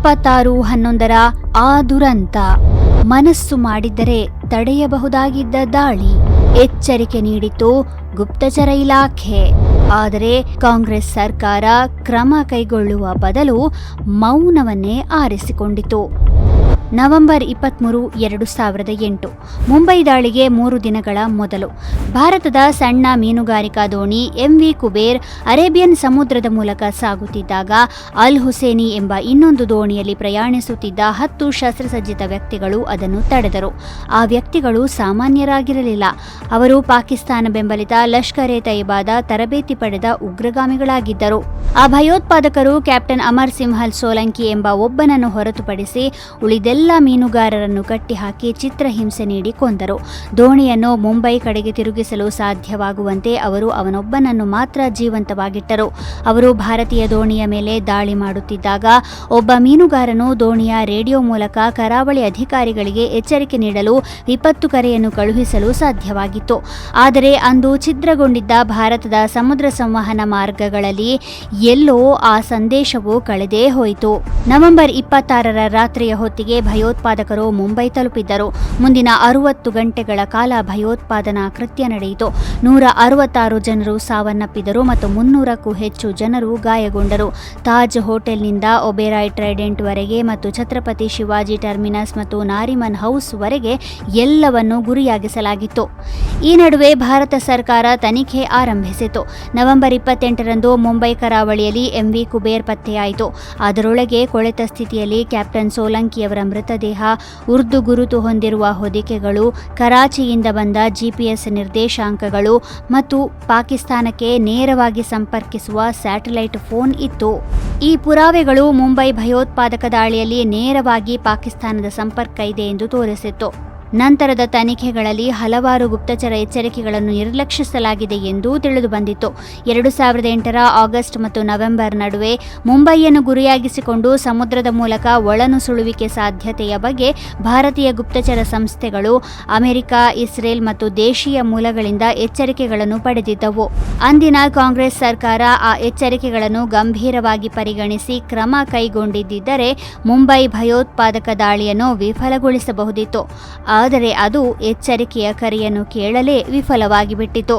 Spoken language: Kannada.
ಇಪ್ಪತ್ತಾರು ಹನ್ನೊಂದರ ಆ ದುರಂತ. ಮನಸ್ಸು ಮಾಡಿದ್ದರೆ ತಡೆಯಬಹುದಾಗಿದ್ದ ದಾಳಿ ಎಚ್ಚರಿಕೆ ನೀಡಿತು ಗುಪ್ತಚರ ಇಲಾಖೆ. ಆದರೆ ಕಾಂಗ್ರೆಸ್ ಸರ್ಕಾರ ಕ್ರಮ ಕೈಗೊಳ್ಳುವ ಬದಲು ಮೌನವನ್ನೇ ಆರಿಸಿಕೊಂಡಿತು. ನವೆಂಬರ್ ಇಪ್ಪತ್ತ್ಮೂರು ಎರಡು ಸಾವಿರದ ಎಂಟು. ಮುಂಬೈ ದಾಳಿಗೆ ಮೂರು ದಿನಗಳ ಮೊದಲು. ಭಾರತದ ಸಣ್ಣ ಮೀನುಗಾರಿಕಾ ದೋಣಿ ಎಂವಿ ಕುಬೇರ್ ಅರೇಬಿಯನ್ ಸಮುದ್ರದ ಮೂಲಕ ಸಾಗುತ್ತಿದ್ದಾಗ ಅಲ್ ಹುಸೇನಿ ಎಂಬ ಇನ್ನೊಂದು ದೋಣಿಯಲ್ಲಿ ಪ್ರಯಾಣಿಸುತ್ತಿದ್ದ ಹತ್ತು ಶಸ್ತ್ರಸಜ್ಜಿತ ವ್ಯಕ್ತಿಗಳು ಅದನ್ನು ತಡೆದರು. ಆ ವ್ಯಕ್ತಿಗಳು ಸಾಮಾನ್ಯರಾಗಿರಲಿಲ್ಲ. ಅವರು ಪಾಕಿಸ್ತಾನ ಬೆಂಬಲಿತ ಲಷ್ಕರ್ ಎ ತೈಬಾದ ತರಬೇತಿ ಪಡೆದ ಉಗ್ರಗಾಮಿಗಳಾಗಿದ್ದರು. ಆ ಭಯೋತ್ಪಾದಕರು ಕ್ಯಾಪ್ಟನ್ ಅಮರ್ ಸಿಂಹಲ್ ಸೋಲಂಕಿ ಎಂಬ ಒಬ್ಬನನ್ನು ಹೊರತುಪಡಿಸಿ ಉಳಿದೆಲ್ಲ ಮೀನುಗಾರರನ್ನು ಕಟ್ಟಿಹಾಕಿ ಚಿತ್ರಹಿಂಸೆ ನೀಡಿ ಕೊಂದರು. ದೋಣಿಯನ್ನು ಮುಂಬೈ ಕಡೆಗೆ ತಿರುಗಿಸಲು ಸಾಧ್ಯವಾಗುವಂತೆ ಅವರು ಅವನೊಬ್ಬನನ್ನು ಮಾತ್ರ ಜೀವಂತವಾಗಿಟ್ಟರು. ಅವರು ಭಾರತೀಯ ದೋಣಿಯ ಮೇಲೆ ದಾಳಿ ಮಾಡುತ್ತಿದ್ದಾಗ ಒಬ್ಬ ಮೀನುಗಾರನು ದೋಣಿಯ ರೇಡಿಯೋ ಮೂಲಕ ಕರಾವಳಿ ಅಧಿಕಾರಿಗಳಿಗೆ ಎಚ್ಚರಿಕೆ ನೀಡಲು ವಿಪತ್ತು ಕರೆಯನ್ನು ಕಳುಹಿಸಲು ಸಾಧ್ಯವಾಗಿತ್ತು. ಆದರೆ ಅಂದು ಛಿದ್ರಗೊಂಡಿದ್ದ ಭಾರತದ ಸಮುದ್ರ ಸಂವಹನ ಮಾರ್ಗಗಳಲ್ಲಿ ಎಲ್ಲೋ ಆ ಸಂದೇಶವು ಕಳೆದೇ ಹೋಯಿತು. ನವೆಂಬರ್ ಇಪ್ಪತ್ತಾರರ ರಾತ್ರಿಯ ಹೊತ್ತಿಗೆ ಭಯೋತ್ಪಾದಕರು ಮುಂಬೈ ತಲುಪಿದ್ದರು. ಮುಂದಿನ ಅರುವತ್ತು ಗಂಟೆಗಳ ಕಾಲ ಭಯೋತ್ಪಾದನಾ ಕೃತ್ಯ ನಡೆಯಿತು. ನೂರ ಅರವತ್ತಾರು ಜನರು ಸಾವನ್ನಪ್ಪಿದರು ಮತ್ತು ಮುನ್ನೂರಕ್ಕೂ ಹೆಚ್ಚು ಜನರು ಗಾಯಗೊಂಡರು. ತಾಜ್ ಹೋಟೆಲ್ನಿಂದ ಒಬೆರಾಯ್ ಟ್ರೈಡೆಂಟ್ ವರೆಗೆ ಮತ್ತು ಛತ್ರಪತಿ ಶಿವಾಜಿ ಟರ್ಮಿನಸ್ ಮತ್ತು ನಾರಿಮನ್ ಹೌಸ್ ವರೆಗೆ ಎಲ್ಲವನ್ನೂ ಗುರಿಯಾಗಿಸಲಾಗಿತ್ತು. ಈ ನಡುವೆ ಭಾರತ ಸರ್ಕಾರ ತನಿಖೆ ಆರಂಭಿಸಿತು. ನವೆಂಬರ್ ಇಪ್ಪತ್ತೆಂಟರಂದು ಮುಂಬೈ ಕರಾವಳಿಯಲ್ಲಿ ಎಂವಿ ಕುಬೇರ್ ಪತ್ತೆಯಾಯಿತು. ಅದರೊಳಗೆ ಕೊಳೆತ ಸ್ಥಿತಿಯಲ್ಲಿ ಕ್ಯಾಪ್ಟನ್ ಸೋಲಂಕಿಯವರ ಮೃತದೇಹ ಉರ್ದು ಗುರುತು ಹೊಂದಿರುವ ಹೊದಿಕೆಗಳು, ಕರಾಚಿಯಿಂದ ಬಂದ ಜಿಪಿಎಸ್ ನಿರ್ದೇಶಾಂಕಗಳು ಮತ್ತು ಪಾಕಿಸ್ತಾನಕ್ಕೆ ನೇರವಾಗಿ ಸಂಪರ್ಕಿಸುವ ಸ್ಯಾಟಲೈಟ್ ಫೋನ್ ಇತ್ತು. ಈ ಪುರಾವೆಗಳು ಮುಂಬೈ ಭಯೋತ್ಪಾದಕ ದಾಳಿಯಲ್ಲಿ ನೇರವಾಗಿ ಪಾಕಿಸ್ತಾನದ ಸಂಪರ್ಕ ಇದೆ ಎಂದು ತೋರಿಸಿತ್ತು. ನಂತರದ ತನಿಖೆಗಳಲ್ಲಿ ಹಲವಾರು ಗುಪ್ತಚರ ಎಚ್ಚರಿಕೆಗಳನ್ನು ನಿರ್ಲಕ್ಷಿಸಲಾಗಿದೆ ಎಂದು ತಿಳಿದುಬಂದಿತ್ತು. ಎರಡು ಸಾವಿರದ ಎಂಟರ ಆಗಸ್ಟ್ ಮತ್ತು ನವೆಂಬರ್ ನಡುವೆ ಮುಂಬೈಯನ್ನು ಗುರಿಯಾಗಿಸಿಕೊಂಡು ಸಮುದ್ರದ ಮೂಲಕ ಒಳನುಸುಳುವಿಕೆ ಸಾಧ್ಯತೆಯ ಬಗ್ಗೆ ಭಾರತೀಯ ಗುಪ್ತಚರ ಸಂಸ್ಥೆಗಳು, ಅಮೆರಿಕ, ಇಸ್ರೇಲ್ ಮತ್ತು ದೇಶೀಯ ಮೂಲಗಳಿಂದ ಎಚ್ಚರಿಕೆಗಳನ್ನು ಪಡೆದಿದ್ದವು. ಅಂದಿನ ಕಾಂಗ್ರೆಸ್ ಸರ್ಕಾರ ಆ ಎಚ್ಚರಿಕೆಗಳನ್ನು ಗಂಭೀರವಾಗಿ ಪರಿಗಣಿಸಿ ಕ್ರಮ ಕೈಗೊಂಡಿದ್ದರೆ ಮುಂಬೈ ಭಯೋತ್ಪಾದಕ ದಾಳಿಯನ್ನು ವಿಫಲಗೊಳಿಸಬಹುದಿತ್ತು. ಆದರೆ ಅದು ಎಚ್ಚರಿಕೆಯ ಕರೆಯನ್ನು ಕೇಳಲೇ ವಿಫಲವಾಗಿ ಬಿಟ್ಟಿತು